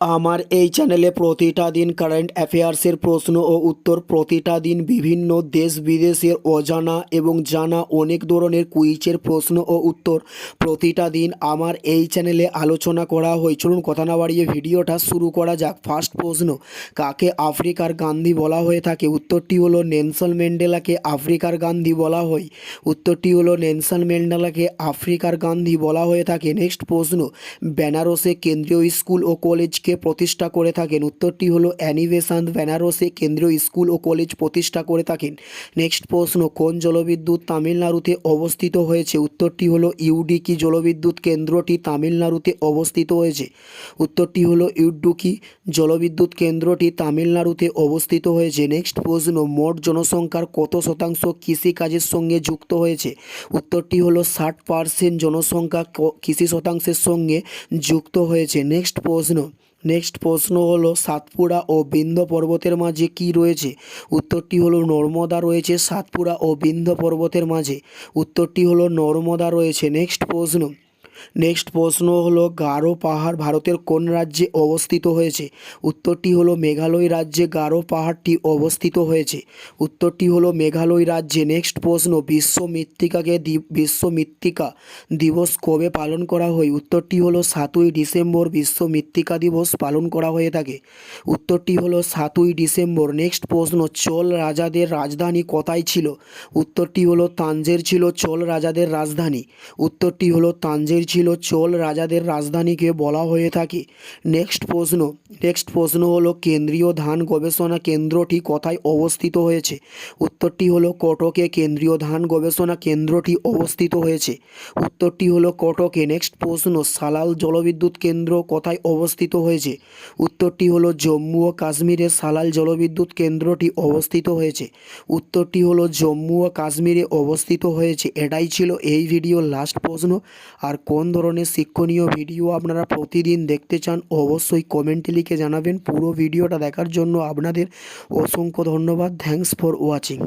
আমার এই চ্যানেলে প্রতিটা দিন কারেন্ট অ্যাফেয়ার্সের প্রশ্ন ও উত্তর, প্রতিটা দিন বিভিন্ন দেশ বিদেশের অজানা এবং জানা অনেক ধরনের কুইজের প্রশ্ন ও উত্তর। প্রতিটা দিন আমার এই চ্যানেলে আলোচনা করা হয়। চলুন কথা না বাড়িয়ে ভিডিওটা শুরু করা যাক। ফার্স্ট প্রশ্ন, কাকে আফ্রিকার গান্ধী বলা হয়ে থাকে? উত্তরটি হলো নেলসন ম্যান্ডেলাকে আফ্রিকার গান্ধী বলা হয়। উত্তরটি হলো নেলসন ম্যান্ডেলাকে আফ্রিকার গান্ধী বলা হয়ে থাকে। নেক্সট প্রশ্ন, বেনারসে কেন্দ্রীয় স্কুল ও কলেজকে প্রতিষ্ঠা করে থাকেন। উত্তরটি হলো অ্যানিভেশান্ত বেনারসে কেন্দ্রীয় স্কুল ও কলেজ প্রতিষ্ঠা করে থাকেন। নেক্সট প্রশ্ন, কোন জলবিদ্যুৎ তামিলনাড়ুতে অবস্থিত হয়েছে? উত্তরটি হলো ইউডিকি জলবিদ্যুৎ কেন্দ্রটি তামিলনাড়ুতে অবস্থিত হয়েছে। উত্তরটি হলো ইউডুকি জলবিদ্যুৎ কেন্দ্রটি তামিলনাড়ুতে অবস্থিত হয়েছে। নেক্সট প্রশ্ন, মোট জনসংখ্যার কত শতাংশ কৃষিকাজের সঙ্গে যুক্ত হয়েছে? উত্তরটি হলো ষাট পার্সেন্ট জনসংখ্যা কৃষি শতাংশের সঙ্গে যুক্ত হয়েছে। নেক্সট প্রশ্ন নেক্সট প্রশ্ন হলো, সাতপুরা ও বিন্ধ্য পর্বতের মাঝে কি রয়েছে? উত্তরটি হলো, নর্মদা রয়েছে সাতপুরা ও বিন্ধ্য পর্বতের মাঝে। উত্তরটি হলো, নর্মদা রয়েছে। নেক্সট প্রশ্ন। নেক্সট প্রশ্ন হলো, গারো পাহাড় ভারতের কোন রাজ্যে অবস্থিত হয়েছে? উত্তরটি হলো, মেঘালয় রাজ্যে গারো পাহাড়টি অবস্থিত হয়েছে। উত্তরটি হলো, মেঘালয় রাজ্যে। নেক্সট প্রশ্ন বিশ্ব মৃত্তিকাকে বিশ্ব মৃত্তিকা দিবস কবে পালন করা হয়? উত্তরটি হলো, সাতই ডিসেম্বর বিশ্ব মৃত্তিকা দিবস পালন করা হয়ে থাকে। উত্তরটি হলো, সাতই ডিসেম্বর। নেক্সট প্রশ্ন, চোল রাজাদের রাজধানী কোথায় ছিল? উত্তরটি হলো, তাঞ্জের ছিল চোল রাজাদের রাজধানী। উত্তরটি হলো, তাঞ্জের ছিল, চোল রাজাদের রাজধানীকে বলা হয়ে থাকে। নেক্সট প্রশ্ন নেক্সট প্রশ্ন হলো, কেন্দ্রীয় ধান গবেষণা কেন্দ্রটি কোথায় অবস্থিত হয়েছে? উত্তরটি হলো, কটকে কেন্দ্রীয় ধান গবেষণা কেন্দ্রটি অবস্থিত হয়েছে। উত্তরটি হলো, কটকে। নেক্সট প্রশ্ন, সালাল জলবিদ্যুৎ কেন্দ্র কোথায় অবস্থিত হয়েছে? উত্তরটি হলো, জম্মু ও কাশ্মীরে সালাল জলবিদ্যুৎ কেন্দ্রটি অবস্থিত হয়েছে। উত্তরটি হলো, জম্মু ও কাশ্মীরে অবস্থিত হয়েছে। এটাই ছিল এই ভিডিওর লাস্ট প্রশ্ন। আর কোন ধরনের শিক্ষণীয় ভিডিও আপনারা প্রতিদিন দেখতে চান, অবশ্যই কমেন্টে লিখে জানাবেন। পুরো ভিডিওটা দেখার জন্য আপনাদের অসংখ্য ধন্যবাদ। Thanks for watching